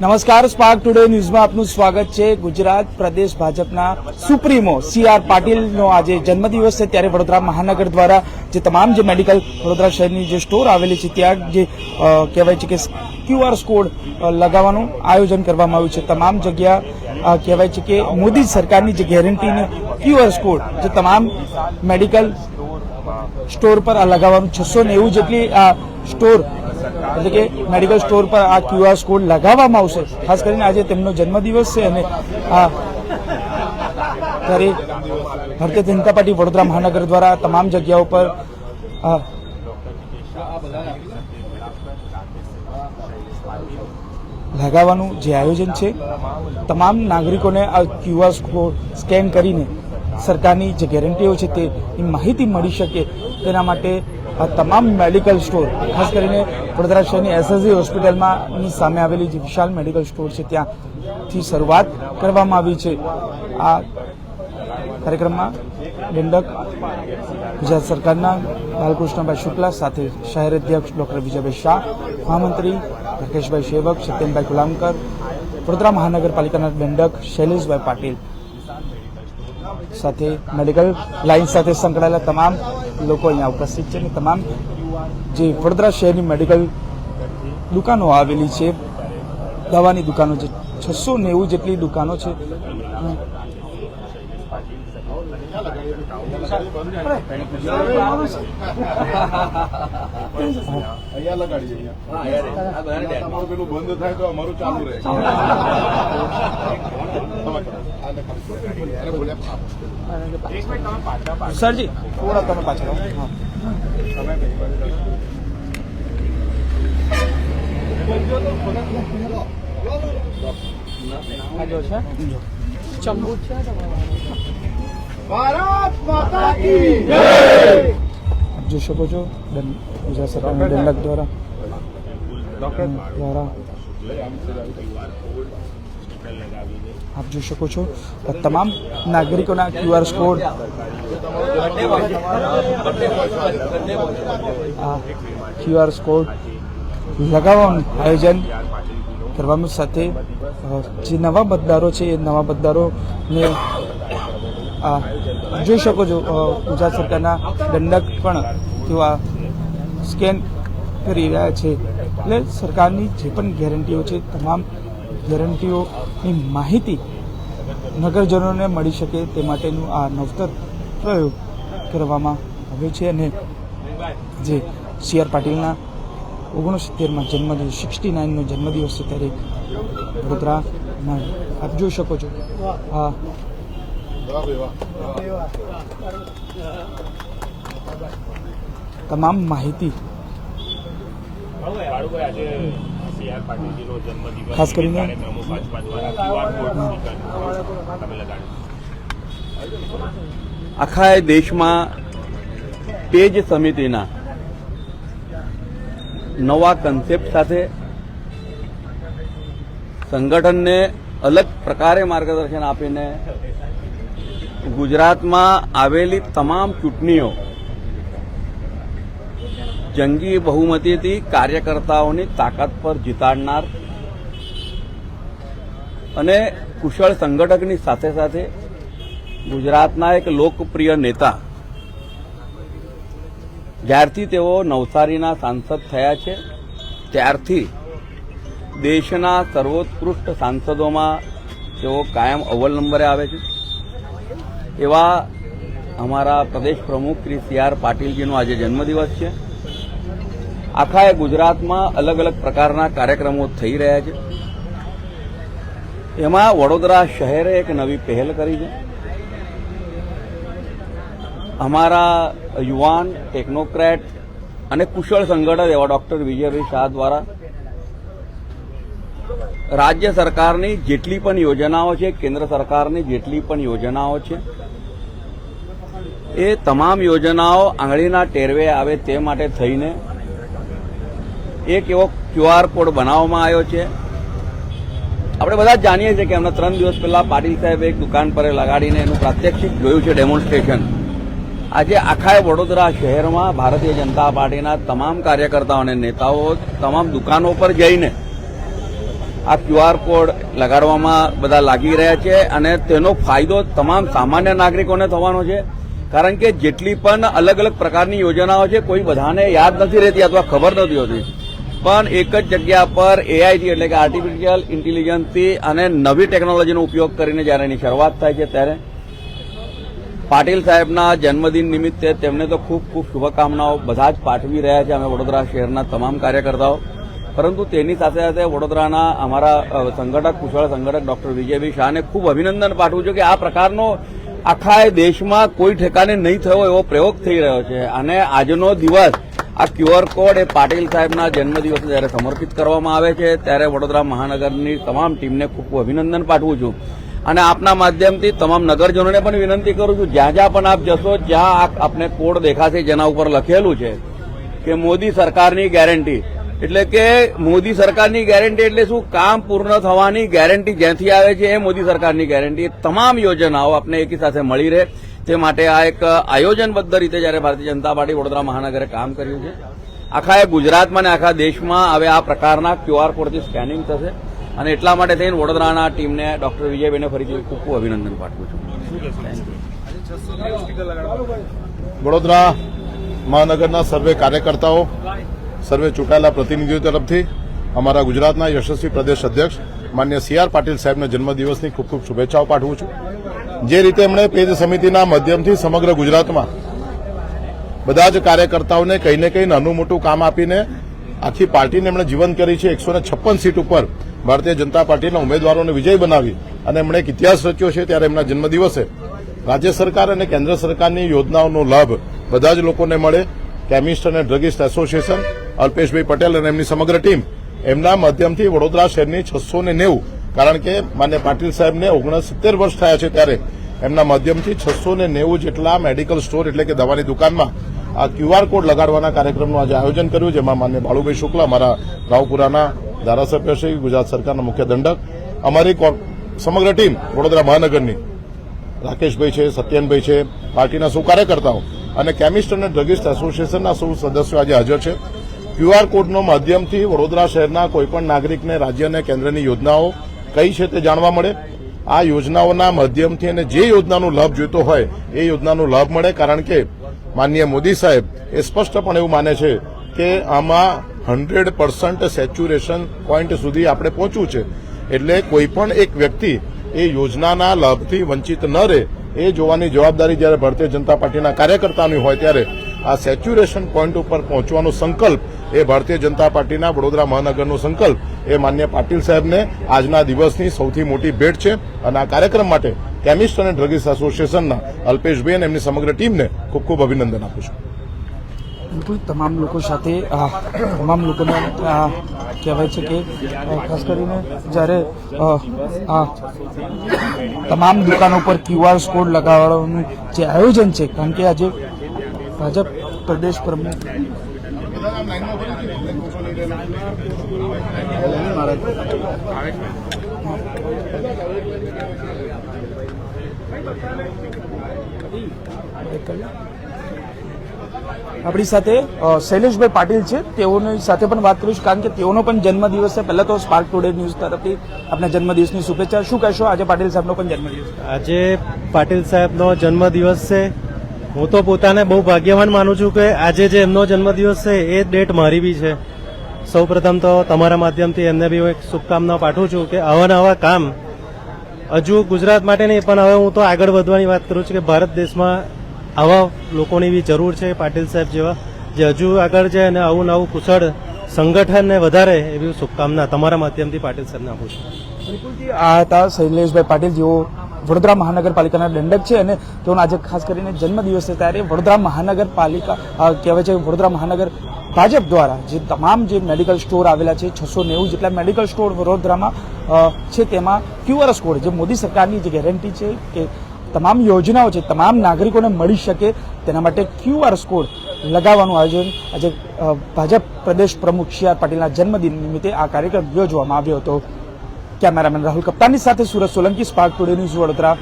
નમસ્કાર spark today ન્યૂઝમાં આપનું સ્વાગત છે. ગુજરાત, પ્રદેશ ભાજપના સુપ્રીમો સી આર પાટીલનો આજે જન્મદિવસ છે. ત્યારે વડોદરા મહાનગર દ્વારા જે તમામ જે મેડિકલ વડોદરા શહેરની જે સ્ટોર આવેલી છે, ત્યાં જે કહેવાય છે કે ક્યુઆર કોડ લગાવવાનું આયોજન કરવામાં આવ્યું છે. તમામ જગ્યા કહેવાય છે કે મોદી સરકારની જે ગેરંટીની ક્યુઆર કોડ, જે તમામ મેડિકલ સ્ટોર પર લગાવવાનું, છસો નેવું જેટલી આ સ્ટોર એટલે કે મેડિકલ સ્ટોર પર આ ક્યુઆર કોડ લગાવવામાં આવશે. ખાસ કરીને આજે તેમનો જન્મદિવસ છે અને આ ત્યારે ભારતીય જનતા પાર્ટી વડોદરા મહાનગર દ્વારા તમામ જગ્યાઓ પર લગાવવાનું જે આયોજન છે, તમામ નાગરિકોને આ ક્યુઆર કોડ સ્કેન કરીને સરકારની જે ગેરંટીઓ છે તેની માહિતી મળી શકે તેના માટે આ તમામ મેડિકલ સ્ટોર, ખાસ કરીને વડોદરા શહેરની એસએસજી હોસ્પિટલમાં સામે આવેલી જે વિશાલ મેડિકલ સ્ટોર છે ત્યાંથી શરૂઆત કરવામાં આવી છે. આ કાર્યક્રમમાં દંડક ગુજરાત સરકારના બાલકૃષ્ણભાઈ શુક્લા સાથે શહેર અધ્યક્ષ ડોક્ટર વિજયભાઈ શાહ, મહામંત્રી રાકેશભાઈ સેવક સત્યનભાઈ ગુલામકર વડોદરા મહાનગરપાલિકાના દંડક શૈલેષભાઈ પાટીલ સાથે મેડિકલ લાઇન સાથે સંકળાયેલા તમામ લોકો અહીંયા ઉપસ્થિત છે અને તમામ જે વડોદરા શહેરની મેડિકલ દુકાનો આવેલી છે. દવાની દુકાનો છે. છસો નેવું જેટલી દુકાનો છે. અહીંયા લગાડીએ તમારું પેલું બંધ થાય તો અમારું ચાલુ રહે સરજી થોડા તમે પાછળ આવો. હા. આ જો છે. ભારત માતા કી આપ જોઈ શકો છો ગુજરાત સરકારના દંડક દ્વારા દ્વારા આપ જોઈ શકો છો તમામ નાગરિકોના ક્યુઆર કોડ આ ક્યુઆર કોડ લગાવવાનું આયોજન કરવાનું સાથે જે નવા મતદારો છે એ નવા મતદારોને જોઈ શકો છો ગુજરાત સરકારના દંડક પણ તેઓ આ સ્કેન કરી રહ્યા છે. એટલે સરકારની જે પણ ગેરંટીઓ છે, તમામ ગેરંટીઓની માહિતી નગરજનોને મળી શકે તે માટેનું આ નવતર પ્રયોગ કરવામાં આવ્યો છે અને જે સી આર પાટીલના ઓગણસિત્તેરમાં જન્મદિવસ સિક્સટી નાઇનનો જન્મદિવસ છે ત્યારે વડોદરામાં આપ જોઈ શકો છો. આ તમામ માહિતી. ખાસ કરીને આખા દેશમાં પેજ સમિતિના નવા કન્સેપ્ટ સાથે સંગઠનને અલગ પ્રકારે માર્ગદર્શન આપીને ગુજરાતમાં આવેલી તમામ ચૂંટણીઓ જંગી બહુમતીથી કાર્યકર્તાઓની તાકાત પર જીતાડનાર અને કુશળ સંગઠકની સાથે સાથે ગુજરાતના એક લોકપ્રિય નેતા જ્યારથી તેઓ નવસારીના સાંસદ થયા છે, ત્યારથી દેશના સર્વોત્કૃષ્ટ સાંસદોમાં તેઓ કાયમ અવ્વલ નંબરે આવે છે. એવા અમારા પ્રદેશ પ્રમુખ શ્રી સી આર પાટીલજીનો આજે જન્મદિવસ છે. આખા ગુજરાતમાં અલગ અલગ પ્રકારના કાર્યક્રમો થઈ રહ્યા છે. એમાં વડોદરા શહેરે એક નવી પહેલ કરી છે. અમારા યુવાન, ટેકનોક્રેટ અને કુશળ સંગઠન એવા ડોક્ટર વિજયભાઈ શાહ દ્વારા રાજ્ય સરકારની જેટલી પણ યોજનાઓ છે, કેન્દ્ર સરકારની જેટલી પણ યોજનાઓ છે એ તમામ યોજનાઓ આંગળીના ટેરવે આવે તે માટે થઈને એક એવો ક્યુઆર કોડ બનાવવામાં આવ્યો છે. આપણે બધા જાણીએ છીએ કે એમના ત્રણ દિવસ પહેલા પાટીલ સાહેબ એક દુકાન પર લગાડીને એનું પ્રાત્યક્ષિક જોયું છે ડેમોન્સ્ટ્રેશન. આજે આખા વડોદરા શહેરમાં ભારતીય જનતા પાર્ટીના તમામ કાર્યકર્તાઓ અને નેતાઓ તમામ દુકાનો પર જઈને આ ક્યુઆર કોડ લગાડવામાં બધા લાગી રહ્યા છે અને તેનો ફાયદો તમામ સામાન્ય નાગરિકોને થવાનો છે. કારણ કે જેટલી પણ અલગ અલગ પ્રકારની યોજનાઓ છે, કોઈ બધાને યાદ નથી રહેતી અથવા ખબર નથી હોતી. પણ એક જ જગ્યા પર એઆઈથી એટલે કે આર્ટિફિશિયલ ઇન્ટેલિજન્સથી અને નવી ટેકનોલોજીનો ઉપયોગ કરીને જ્યારે એની શરૂઆત થાય છે ત્યારે પાટીલ સાહેબના જન્મદિન નિમિત્તે તેમને તો ખૂબ ખૂબ શુભકામનાઓ બધા જ પાઠવી રહ્યા છે. અમે વડોદરા શહેરના તમામ કાર્યકર્તાઓ. પરંતુ તેની સાથે સાથે વડોદરાના અમારા સંગઠક, કુશળ સંગઠક ડોક્ટર વિજયભાઈ શાહને ખૂબ અભિનંદન પાઠવું છું કે આ પ્રકારનો આખા દેશમાં કોઈ ઠેકાને નહીં થયો એવો પ્રયોગ થઈ રહ્યો છે. અને આજનો દિવસ આ ક્યુઆર કોડ એ પાટીલ સાહેબના જન્મદિવસે જ્યારે સમર્પિત કરવામાં આવે છે, ત્યારે વડોદરા મહાનગરની તમામ ટીમને ખૂબ ખૂબ અભિનંદન પાઠવું છું. અને આપના માધ્યમથી તમામ નગરજનોને પણ વિનંતી કરું છું, જ્યાં જ્યાં પણ આપ જશો, જ્યાં આપને કોડ દેખાશે જેના ઉપર લખેલું છે કે મોદી સરકારની ગેરંટી એટલે કે મોદી સરકારની ગેરંટી એટલે શું? કામ પૂર્ણ થવાની ગેરંટી જ્યાંથી આવે છે એ મોદી સરકારની ગેરંટી તમામ યોજનાઓ આપણે એકી સાથે મળી રહે. તે માટે આ એક આયોજનબદ્ધ રીતે જ્યારે ભારતીય જનતા પાર્ટી વડોદરા મહાનગરે કામ કર્યું છે. આખા એ ગુજરાતમાં અને આખા દેશમાં હવે આ પ્રકારના ક્યુઆર કોડથી સ્કેનિંગ થશે. અને એટલા માટે થઈને વડોદરાના ટીમને ડોક્ટર વિજયભાઈને ફરીથી ખૂબ ખૂબ અભિનંદન પાઠવું છું. વડોદરા મહાનગરના સર્વે કાર્યકર્તાઓ સર્વે ચૂંટાયેલા પ્રતિનિધિઓ તરફથી અમારા ગુજરાતના યશસ્વી પ્રદેશ અધ્યક્ષ માન્ય સી આર પાટીલ સાહેબના જન્મદિવસની ખૂબ ખૂબ શુભેચ્છાઓ પાઠવું છું. જે રીતે એમણે પેજ સમિતિના માધ્યમથી સમગ્ર ગુજરાતમાં બધા જ કાર્યકર્તાઓને કંઈ ને કંઈ નાનું મોટું કામ આપીને આખી પાર્ટીને એમણે જીવંત કરી છે એકસો છપ્પન સીટ ઉપર ભારતીય જનતા પાર્ટીના ઉમેદવારોને વિજય બનાવી અને એમણે એક ઇતિહાસ રચ્યો છે ત્યારે એમના જન્મદિવસે રાજ્ય સરકાર અને કેન્દ્ર સરકારની યોજનાઓનો લાભ બધા જ લોકોને મળે. કેમિસ્ટ અને ડ્રગિસ્ટ એસોસિએશન અલ્પેશભાઈ પટેલ અને એમની સમગ્ર ટીમ. એમના માધ્યમથી વડોદરા શહેરની છસો ને નેવું, કારણ કે માન્ય પાટીલ સાહેબને ઓગણસિત્તેર વર્ષ થયા છે ત્યારે. એમના માધ્યમથી છસો ને નેવું જેટલા મેડિકલ સ્ટોર એટલે કે દવાની દુકાનમાં આ ક્યુઆર કોડ લગાડવાના કાર્યક્રમનું આજે આયોજન કર્યું, જેમાં માન્ય બાળુભાઈ શુક્લા, અમારા રાવપુરાના ધારાસભ્ય શ્રી, ગુજરાત સરકારના મુખ્ય દંડક, અમારી સમગ્ર ટીમ વડોદરા મહાનગરની. રાકેશભાઈ છે, સત્યનભાઈ છે, પાર્ટીના સૌ કાર્યકર્તાઓ અને કેમિસ્ટ અને ડ્રગિસ્ટ એસોસિએશનના સૌ સદસ્યો આજે હાજર છે. ક્યુઆર કોડનો માધ્યમથી વડોદરા શહેરના કોઈપણ નાગરિકને રાજ્ય અને કેન્દ્રની યોજનાઓ કઈ છે તે જાણવા મળે? આ યોજનાઓના માધ્યમથી અને જે યોજનાનો લાભ જોઈતો હોય, એ યોજનાનો લાભ મળે કારણ કે માનનીય મોદી સાહેબ એ સ્પષ્ટપણે એવું માને છે કે આમાં હંડ્રેડ પર્સન્ટ સેચ્યુરેશન પોઈન્ટ સુધી આપણે પહોંચવું છે. એટલે કોઈ પણ એક વ્યક્તિ એ યોજનાના લાભથી વંચિત ન રહે, એ જોવાની જવાબદારી જ્યારે ભારતીય જનતા પાર્ટીના કાર્યકર્તાની હોય ત્યારે આ સેચ્યુરેશન પોઈન્ટ ઉપર પહોંચવાનો સંકલ્પ એ ભારતીય જનતા પાર્ટીના વડોદરા મહાનગરનો સંકલ્પ. એ માન્ય પાટીલ સાહેબને આજના દિવસની સૌથી મોટી ભેટ છે અને આ કાર્યક્રમ માટે કેમિસ્ટ અને ડ્રગિસ્ટ એસોસિએશનના અલ્પેશભાઈ અને એમની સમગ્ર ટીમને ખૂબ ખૂબ અભિનંદન આપું છું. બિલકુલ, તમામ લોકો સાથે તમામ લોકોને કહેવાય છે કે ખાસ કરીને જ્યારે તમામ દુકાનો પર ક્યુઆર કોડ લગાવવાનું જે આયોજન છે, કારણ કે આજે ભાજપ પ્રદેશ પ્રમુખ આપણી સાથે શૈલેષભાઈ પાટીલ છે. તેઓની સાથે પણ વાત કરીશ, કારણ કે તેઓનો પણ જન્મદિવસ છે. પહેલા તો સ્પાર્ક ટુડે ન્યૂઝ તરફથી આપણા જન્મદિવસની શુભેચ્છા. શું કહેશો? આજે પાટીલ સાહેબનો પણ જન્મદિવસ આજે પાટીલ સાહેબનો જન્મદિવસ છે. હું તો પોતાને બહુ ભાગ્યવાન માનું છું કે આજે જે એમનો જન્મદિવસ છે, એ ડેટ મારી બી છે. સૌપ્રથમ તો તમારા માધ્યમથી એમને બી હું એક શુભકામના પાઠવું છું કે આવા કામ હજુ ગુજરાત માટે નહીં, પણ હવે હું તો આગળ વધવાની વાત કરું છું કે ભારત દેશમાં આવા લોકોની બી જરૂર છે, પાટીલ સાહેબ જેવા, જે હજુ આગળ છે અને આવું નવું કુશળ સંગઠનને વધારે એવી શુભકામના તમારા માધ્યમથી પાટીલ સાહેબને આપું છું. બિલકુલથી આ હતા શૈલેષભાઈ પાટીલ, જેઓ વડોદરા મહાનગરપાલિકાના દંડક છે અને તેઓનો આજે ખાસ કરીને જન્મદિવસ ત્યારે વડોદરા મહાનગરપાલિકા કહેવાય છે વડોદરા મહાનગર ભાજપ દ્વારા જે તમામ જે મેડિકલ સ્ટોર આવેલા છે, છસો નેવું જેટલા મેડિકલ સ્ટોર વડોદરામાં છે તેમાં ક્યુઆર કોડ જે મોદી સરકારની જે ગેરંટી છે કે તમામ યોજનાઓ છે, તમામ નાગરિકોને મળી શકે તેના માટે ક્યુઆર કોડ લગાવવાનું આયોજન આજે ભાજપ પ્રદેશ પ્રમુખ સી આર પાટીલના જન્મદિન નિમિત્તે આ કાર્યક્રમ યોજવામાં આવ્યો હતો. કેમેરામેન રાહુલ કપ્તાનની સાથે Surat Solanki spark today news Vadodara.